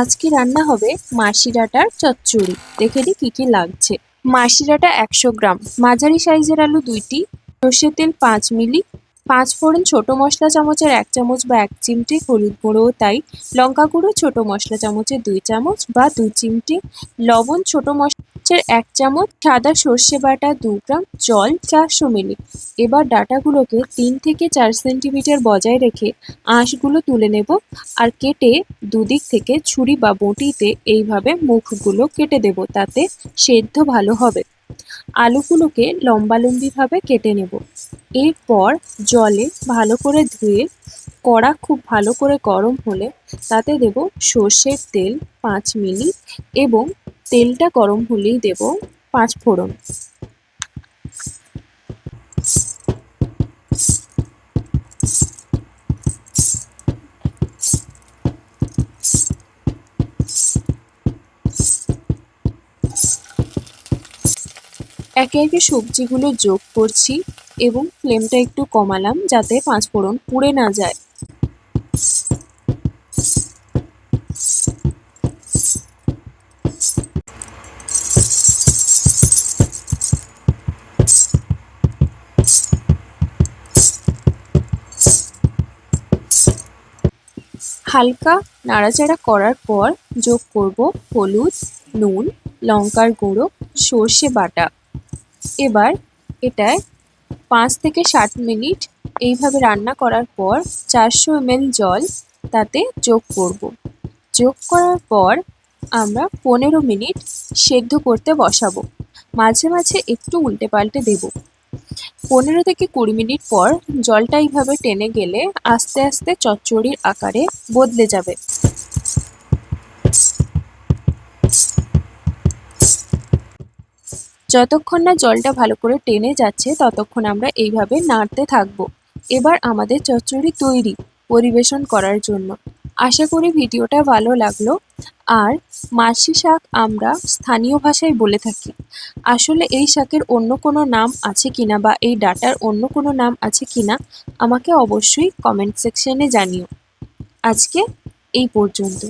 আজকে রান্না হবে মাসি ডাঁটার চচ্চড়ি। দেখে নিই কি কি লাগছে। মাসি ডাঁটা একশো গ্রাম। মাঝারি সাইজের আলু দুইটি। সর্ষের তেল পাঁচ মিলি। পাঁচ ফোড়ন ছোট মশলা চামচের এক চামচ বা এক চিমটি হলুদ গুঁড়োও তাই লঙ্কা গুঁড়ো ছোট মশলা চামচের দুই চামচ বা দুই চিমটি লবণ ছোট মশলার এক চামচ, সাদা সর্ষে বাটা দু গ্রাম জল চারশো মিলি। এবার ডাটাগুলোকে তিন থেকে চার সেন্টিমিটার বজায় রেখে আঁশগুলো তুলে নেব আর কেটে দুদিক থেকে ছুরি বা বঁটিতে এইভাবে মুখগুলো কেটে দেব তাতে সেদ্ধ ভালো হবে। আলুগুলোকে লম্বালম্বিভাবে কেটে নেব। এরপর জলে ভালো করে ধুয়ে, কড়া খুব ভালো করে গরম হলে তাতে দেব সর্ষের তেল পাঁচ মিলি এবং তেলটা গরম হলেই দেব পাঁচ ফোড়ন। একে একে সবজিগুলো যোগ করছি। এবং ফ্লেমটা একটু কমালাম যাতে পাঁচফোড়ন পুড়ে না যায়। হালকা নাড়াচাড়া করার পর যোগ করব হলুদ, নুন, লঙ্কার গুঁড়ো, সর্ষে বাটা। এবার এটায় পাঁচ থেকে ষাট মিনিট এইভাবে রান্না করার পর চারশো এমএল জল তাতে যোগ করব। যোগ করার পর আমরা পনেরো মিনিট সেদ্ধ করতে বসাবো। মাঝে মাঝে একটু উল্টে পাল্টে দেবো। পনেরো থেকে কুড়ি মিনিট পর জলটা এইভাবে টেনে গেলে আস্তে আস্তে চচ্চড়ির আকারে বদলে যাবে। যতক্ষণ না জলটা ভালো করে টেনে যাচ্ছে, ততক্ষণ আমরা এইভাবে নাড়তে থাকব। এবার আমাদের চচ্চড়ি তৈরি, পরিবেশন করার জন্য। আশা করি ভিডিওটা ভালো লাগল। আর মাসি শাক আমরা স্থানীয় ভাষায় বলে থাকি। আসলে এই শাকের অন্য কোনো নাম আছে কিনা বা এই ডাটার অন্য কোনো নাম আছে কিনা, আমাকে অবশ্যই কমেন্ট সেকশনে জানিও। আজকে এই পর্যন্ত।